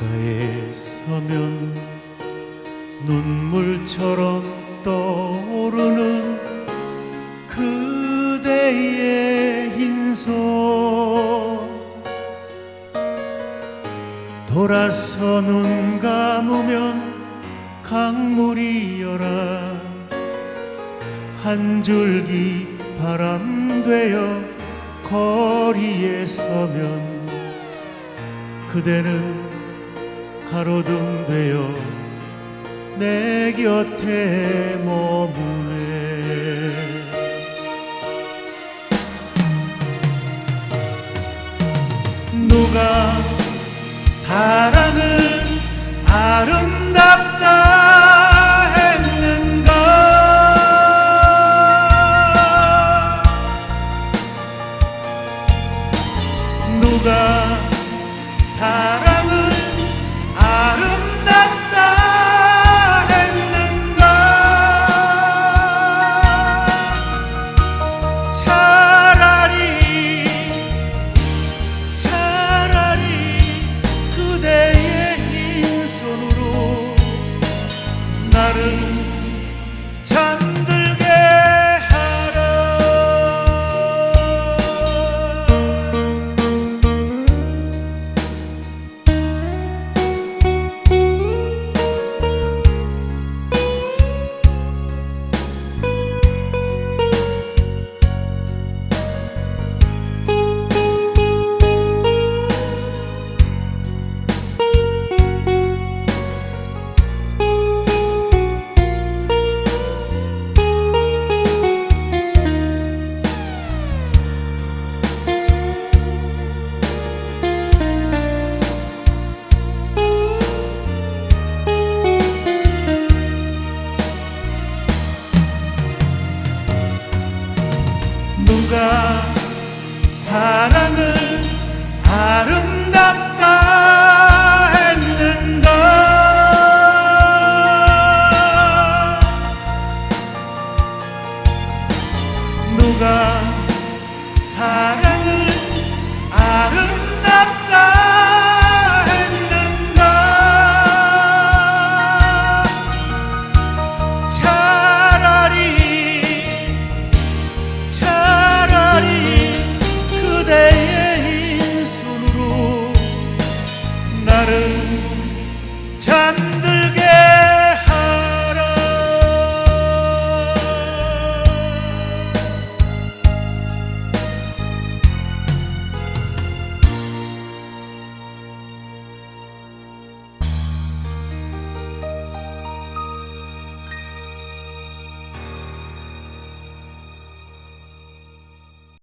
창가에 서면 눈물처럼 떠오르는 그대의 흰손 돌아서 눈 감으면 강물이 열아 한 줄기 바람 되어 거리에 서면 그대는 가로등 되어 내 곁에 머무네. 누가 사랑을 아름답다 했는가? 누가 누가 사랑을 아 again.